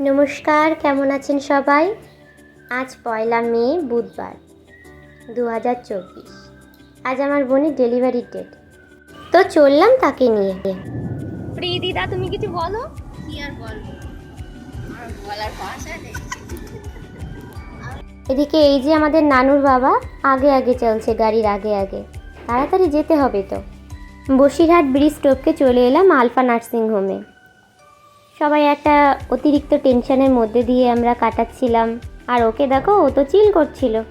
নমস্কার কেমন আছেন সবাই? আজ পয়লা মে বুধবার দু হাজার চব্বিশ। আজ আমার বোনের ডেলিভারি ডেট। তো চললাম তাকে নিয়ে। দিদা তুমি কিছু বলো? কি আর বলব? বলার ভাষা নেই। এদিকে এই যে আমাদের নানুর বাবা আগে আগে চলছে গাড়ির আগে আগে। তাড়াতাড়ি যেতে হবে তো। বসিরহাট ব্রিজ স্টপকে চলে এলাম আলফা নার্সিং হোমে। সবাই একটা অতিরিক্ত টেনশনের মধ্যে দিয়ে আমরা কাটাচ্ছিলাম। আর ওকে দেখো, ও তো চিল করছিল।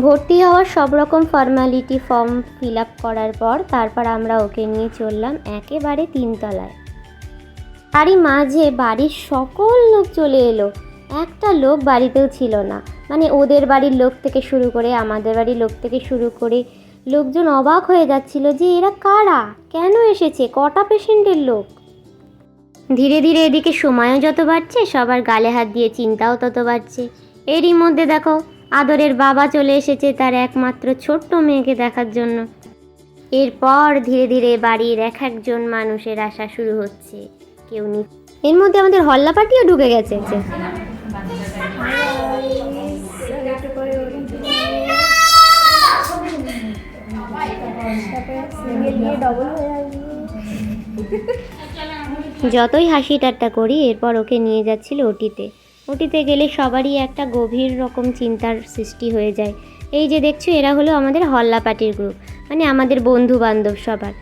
ভর্তি হওয়ার সব রকম ফর্মালিটি ফর্ম ফিল আপ করার পর তারপর আমরা ওকে নিয়ে চললাম একেবারে তিনতলায়। তারই মাঝে বাড়ির সকল লোক চলে এলো। একটা লোক বাড়িতেও ছিল না। মানে ওদের বাড়ির লোক থেকে শুরু করে আমাদের বাড়ির লোক থেকে শুরু করে লোকজন অবাক হয়ে যাচ্ছিল যে এরা কারা? কেন এসেছে? কটা পেশেন্টের লোক? ধীরে ধীরে এদিকে সময়ও যত বাড়ছে সবার গালে হাত দিয়ে চিন্তাও তত বাড়ছে এরই মধ্যে দেখো আদরের বাবা চলে এসেছে তার একমাত্র ছোট্ট মেয়েকে দেখার জন্য এরপর ধীরে ধীরে বাড়ির এক একজন মানুষের আসা শুরু হচ্ছে কেউ নি এর মধ্যে আমাদের হল্লা পাটিও ঢুকে গেছে যতই হাসি ঠাট্টা করি, এরপর ওকে নিয়ে যাচ্ছিল ওটিতে। ওটিতে গেলে সবারই একটা গভীর রকম চিন্তার সৃষ্টি হয়ে যায়। এই যে দেখছ, এরা হলো আমাদের হল্লা পার্টির গ্রুপ মানে আমাদের বন্ধু বান্ধব সবার।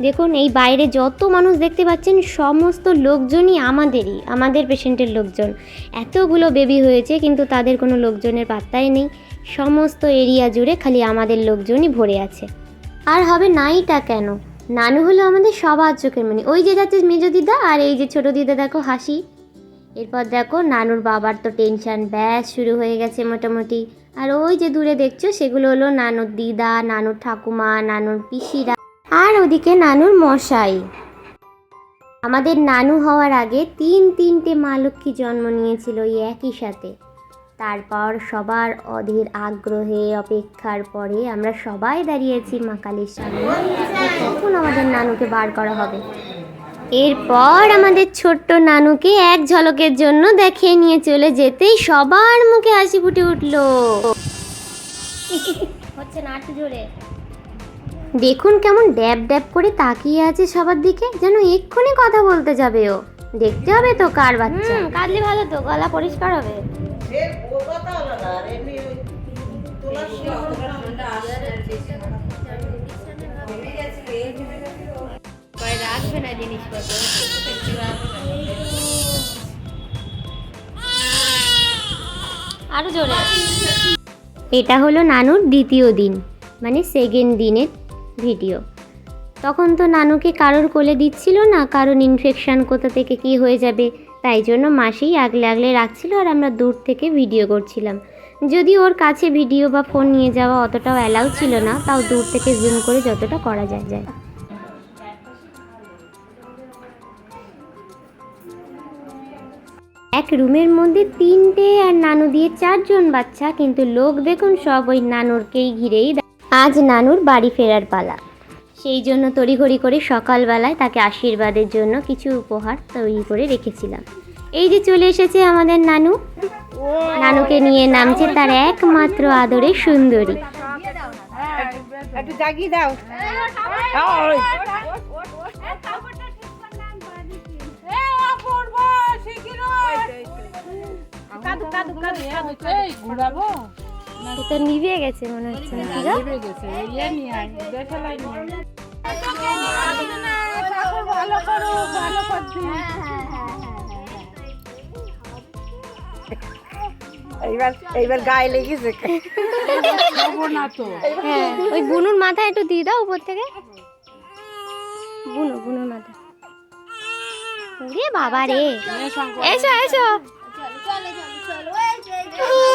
দেখুন, এই বাইরে যত মানুষ দেখতে পাচ্ছেন, সমস্ত লোকজনই আমাদেরই, আমাদের পেশেন্টের লোকজন। এতগুলো বেবি হয়েছে, কিন্তু তাদের কোনো লোকজনের পাত্তাই নেই। সমস্ত এরিয়া জুড়ে খালি আমাদের লোকজনই ভরে আছে। আর হবে নাইটা কেন? নানু হলো আমাদের সবার চোখের মনি। ওই যে যাচ্ছে মেজো দিদা আর এই যে ছোট দিদা, দেখো হাসি। এরপর দেখো নানুর বাবার তো টেনশন ব্যাস শুরু হয়ে গেছে মোটামুটি। আর ওই যে দূরে দেখছ, সেগুলো হলো নানুর দিদা, নানুর ঠাকুমা, নানুর পিসিরা আর ওদিকে নানুর মশাই। আমাদের নানু হওয়ার আগে তিন তিনটে মা লক্ষ্মী জন্ম নিয়েছিল এই একই সাথে। তারপর সবার অধীর আগ্রহে অপেক্ষার পরে আমরা সবাই দাঁড়িয়েছি মা কালীর সামনে। কখন আমাদের নানুকে বার করা হবে। এরপর আমাদের ছোট্ট নানুকে এক ঝলকের জন্য দেখিয়ে নিয়ে চলে যেতেই সবার মুখে হাসি ফুটে উঠল। হচ্ছে না জোরে। দেখুন কেমন ড্যাব ড্যাব করে তাকিয়ে আছে সবার দিকে, যেন এক্ষুনি কথা বলতে যাবে ও। দেখতে হবে তো কার বাচ্চা। কাঁদলে ভালো তো, গলা পরিষ্কার হবে। এটা হলো নানুর দ্বিতীয় দিন মানে সেকেন্ড দিনের ভিডিও তখন তো নানুকে কারোর কোলে দিচ্ছিল না কারণ ইনফেকশান কোথা থেকে কি হয়ে যাবে? তাই জন্য মাসেই আগলে আগলে রাখছিল আর আমরা দূর থেকে ভিডিও করছিলাম। যদি ওর কাছে ভিডিও বা ফোন নিয়ে যাওয়া অতটাও অ্যালাউ ছিল না, তাও দূর থেকে জুম করে যতটা করা যায় যায়। এক রুমের মধ্যে তিনটে আর নানু দিয়ে চারজন বাচ্চা, কিন্তু লোক দেখুন সব ওই নানুরকেই ঘিরেই আজ নানুর বাড়ি ফেরার পালা। সেই জন্য তড়িঘড়ি করে সকালবেলায় তাকে আশীর্বাদের জন্য কিছু উপহার তৈরি করে রেখেছিলাম এই যে চলে এসেছে আমাদের নানু নানুকে নিয়ে নামছে তার একমাত্র আদরে সুন্দরী একটু জাগিয়ে দাও ওই। কাঁদু, কাঁদু, কাঁদু। এটা নিভে গেছে মনে হচ্ছে না? এইবার এইবার গায়ে লেগেছে। হ্যাঁ ওই বুনুর মাথায় একটু দিয়ে দাও উপর থেকে। বুনু বুনুর মাথা। ওরে বাবা রে এসো এসো। কোথায়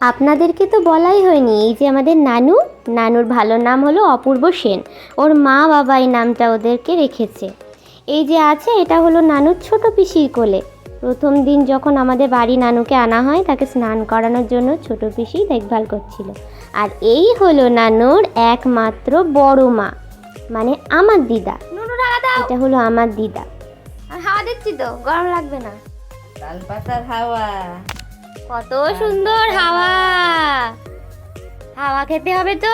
আপনাদেরকে তো বলাই হয়নি এই যে আমাদের নানু নানুর ভালো নাম হলো অপূর্ব সেন। ওর মা বাবা এই নামটা ওদেরকে রেখেছে। এই যে আছে এটা হলো নানুর ছোট পিসির কোলে। প্রথম দিন যখন আমাদের বাড়ি নানুকে আনা হয় তাকে স্নান করানোর জন্য ছোট পিসি দেখভাল করছিল। আর এই হলো নানুর একমাত্র বড় মা মানে আমার দিদা। নুনু ঢাকা দাও। এটা হলো আমার দিদা। হাওয়া দিচ্ছি তো গরম লাগবে না। তাল পাতার হাওয়া। কত সুন্দর হাওয়া। হাওয়া খেতে হবে তো।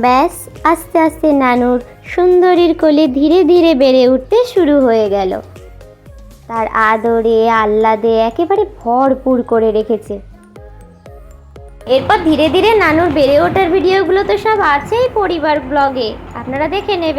ব্যাস আস্তে আস্তে নানুর সুন্দরীর কোলে ধীরে ধীরে বেড়ে উঠতে শুরু হয়ে গেল। তার আদরে আহ্লাদে একেবারে ভরপুর করে রেখেছে। এরপর ধীরে ধীরে নানুর বেড়ে ওঠার ভিডিওগুলো তো সব আছেই পরিবার ব্লগে। আপনারা দেখে নেবেন।